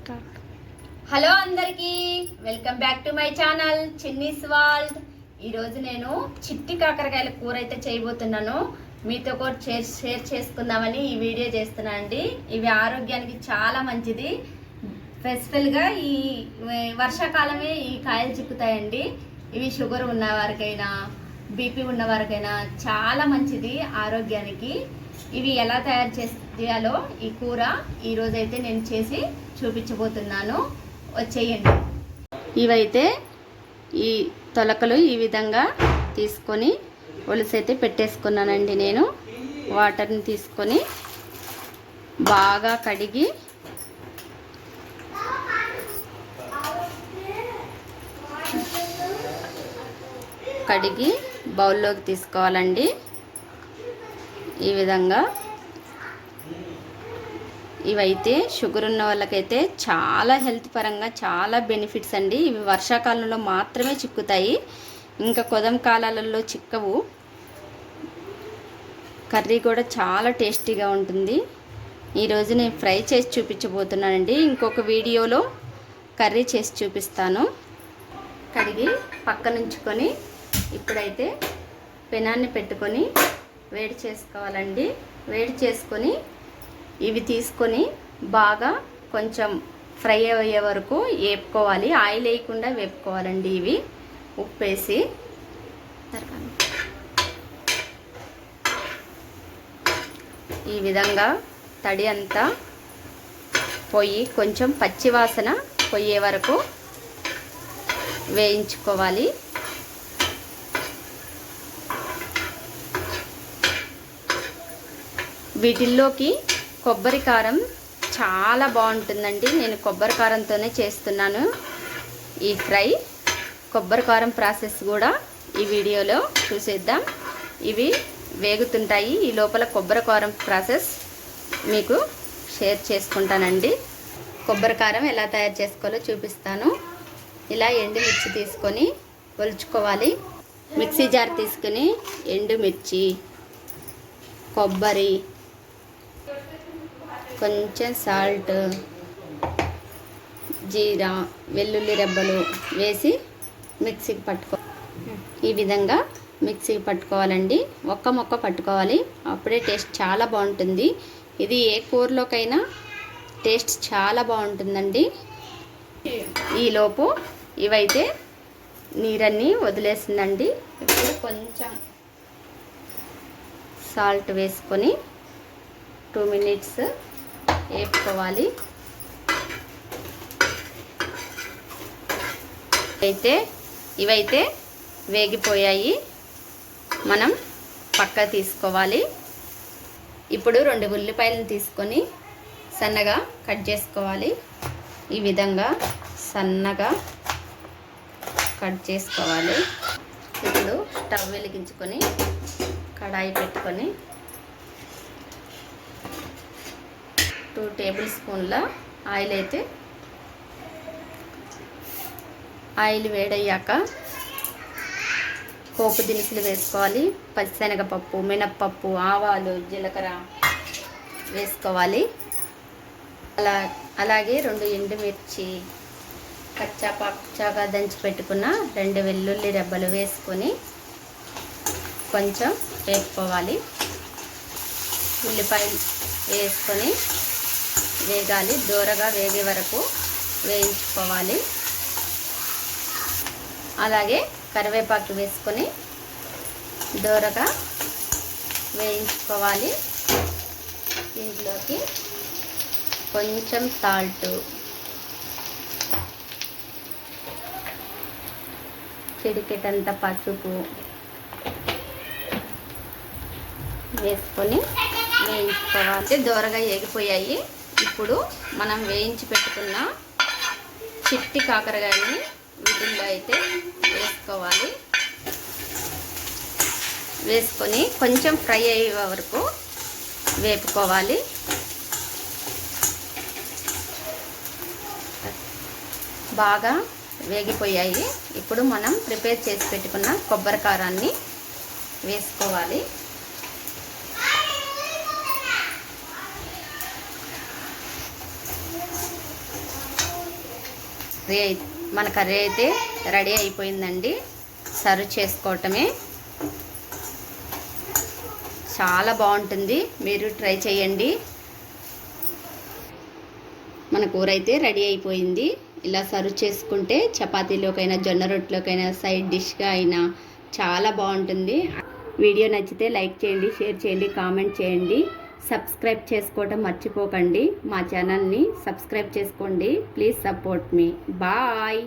Start hello అందరికీ welcome back to my channel Chinni's world ఈరోజు నేను చిట్టి కాకరకాయల కూర అయితే చేయబోతున్నాను. మీతో కూడా షేర్ షేర్ చేసుకుందామని ఈ వీడియో చేస్తున్నా అండి. ఇవి ఆరోగ్యానికి చాలా మంచిది. స్పెషల్గా ఈ వర్షాకాలమే ఈ కాయలు చిక్కుతాయండి. ఇవి షుగర్ ఉన్న వారికైనా బీపీ ఉన్న వారికైనా చాలా మంచిది ఆరోగ్యానికి. ఇవి ఎలా తయారు చేయాలో ఈ కూర ఈరోజైతే నేను చేసి చూపించబోతున్నాను. వచ్చేయండి. ఇవైతే ఈ తొలకలు ఈ విధంగా తీసుకొని ఒలిసైతే పెట్టేసుకున్నానండి నేను. వాటర్ని తీసుకొని బాగా కడిగి కడిగి బౌల్లోకి తీసుకోవాలండి. ఈ విధంగా ఇవైతే షుగర్ ఉన్న వాళ్ళకైతే చాలా హెల్త్ పరంగా చాలా బెనిఫిట్స్ అండి. ఇవి వర్షాకాలంలో మాత్రమే చిక్కుతాయి. ఇంకా కొదం కాలాలలో చిక్కవు. కర్రీ కూడా చాలా టేస్టీగా ఉంటుంది. ఈరోజు నేను ఫ్రై చేసి చూపించబోతున్నానండి. ఇంకొక వీడియోలో కర్రీ చేసి చూపిస్తాను. కడిగి పక్కనుంచుకొని ఇప్పుడైతే పెనాన్ని పెట్టుకొని వేడి చేసుకోవాలండి. వేడి చేసుకొని ఇవి తీసుకొని బాగా కొంచెం ఫ్రై అయ్యే వరకు వేపుకోవాలి. ఆయిల్ వేయకుండా వేపుకోవాలండి ఇవి. ఉప్పు వేసి ఈ విధంగా తడి అంతా పొయ్యి కొంచెం పచ్చివాసన పొయ్యే వరకు వేయించుకోవాలి. వీటిల్లోకి కొబ్బరి కారం చాలా బాగుంటుందండి. నేను కొబ్బరి కారంతోనే చేస్తున్నాను. ఈ ఫ్రై కొబ్బరి కారం ప్రాసెస్ కూడా ఈ వీడియోలో చూసేద్దాం. ఇవి వేగుతుంటాయి. ఈ లోపల కొబ్బరి కారం ప్రాసెస్ మీకు షేర్ చేసుకుంటానండి. కొబ్బరి కారం ఎలా తయారు చేసుకోవాలో చూపిస్తాను. ఇలా ఎండుమిర్చి తీసుకొని ఒలుచుకోవాలి. మిక్సీ జార్ తీసుకుని ఎండుమిర్చి కొబ్బరి కొంచెం సాల్ట్ జీరా వెల్లుల్లి రెబ్బలు వేసి మిక్సీకి పట్టుకో ఈ విధంగా మిక్సీకి పట్టుకోవాలండి. ఒక్క మొక్క పట్టుకోవాలి. అప్పుడే టేస్ట్ చాలా బాగుంటుంది. ఇది ఏ కూరలోకైనా టేస్ట్ చాలా బాగుంటుందండి. ఈలోపు ఇవైతే నీరన్నీ వదిలేసిందండి. ఇప్పుడు కొంచెం సాల్ట్ వేసుకొని టూ మినిట్స్ వేపుకోవాలి. అయితే ఇవైతే వేగిపోయాయి. మనం పక్క తీసుకోవాలి. ఇప్పుడు రెండు ఉల్లిపాయలను తీసుకొని సన్నగా కట్ చేసుకోవాలి. ఈ విధంగా సన్నగా కట్ చేసుకోవాలి. ఇప్పుడు స్టవ్ వెలిగించుకొని కడాయి పెట్టుకొని టూ టేబుల్ స్పూన్ల ఆయిల్ అయితే ఆయిల్ వేడయ్యాక పోపు దినుసులు వేసుకోవాలి పచ్చిశనగపప్పు మినప్పప్పు ఆవాలు జీలకర్ర వేసుకోవాలి. అలా అలాగే రెండు ఎండుమిర్చి కచ్చా పచ్చాగా దంచి పెట్టుకున్న రెండు వెల్లుల్లి రెబ్బలు వేసుకొని కొంచెం వేపుకోవాలి. ఉల్లిపాయలు వేసుకొని వేగాలి. దూరగా వేగే వరకు వేయించుకోవాలి. అలాగే కరివేపాకు వేసుకొని దూరగా వేయించుకోవాలి. దీంట్లోకి కొంచెం సాల్ట్ చిడికెటంత పసుపు వేసుకొని వేయించుకోవాలి. దూరగా ఏగిపోయాయి. ఇప్పుడు మనం వేయించి పెట్టుకున్న చిట్టి కాకరకాయని వీటిల్లో అయితే వేసుకోవాలి. వేసుకొని కొంచెం ఫ్రై అయ్యే వరకు వేపుకోవాలి. బాగా వేగిపోయాయి. ఇప్పుడు మనం ప్రిపేర్ చేసి పెట్టుకున్న కొబ్బరి కారాన్ని వేసుకోవాలి. కర్రీ మన కర్రీ అయితే రెడీ అయిపోయిందండి. సర్వ్ చేసుకోవటమే. చాలా బాగుంటుంది. మీరు ట్రై చేయండి. మన కూర అయితే రెడీ అయిపోయింది. ఇలా సర్వ్ చేసుకుంటే చపాతీలోకైనా జొన్న రొట్టెలోకైనా సైడ్ డిష్గా అయినా చాలా బాగుంటుంది. వీడియో నచ్చితే లైక్ చేయండి షేర్ చేయండి కామెంట్ చేయండి. సబ్స్క్రైబ్ చేసుకోవటం మర్చిపోకండి. మా ఛానల్ని సబ్స్క్రైబ్ చేసుకోండి. Please support me. బాయ్.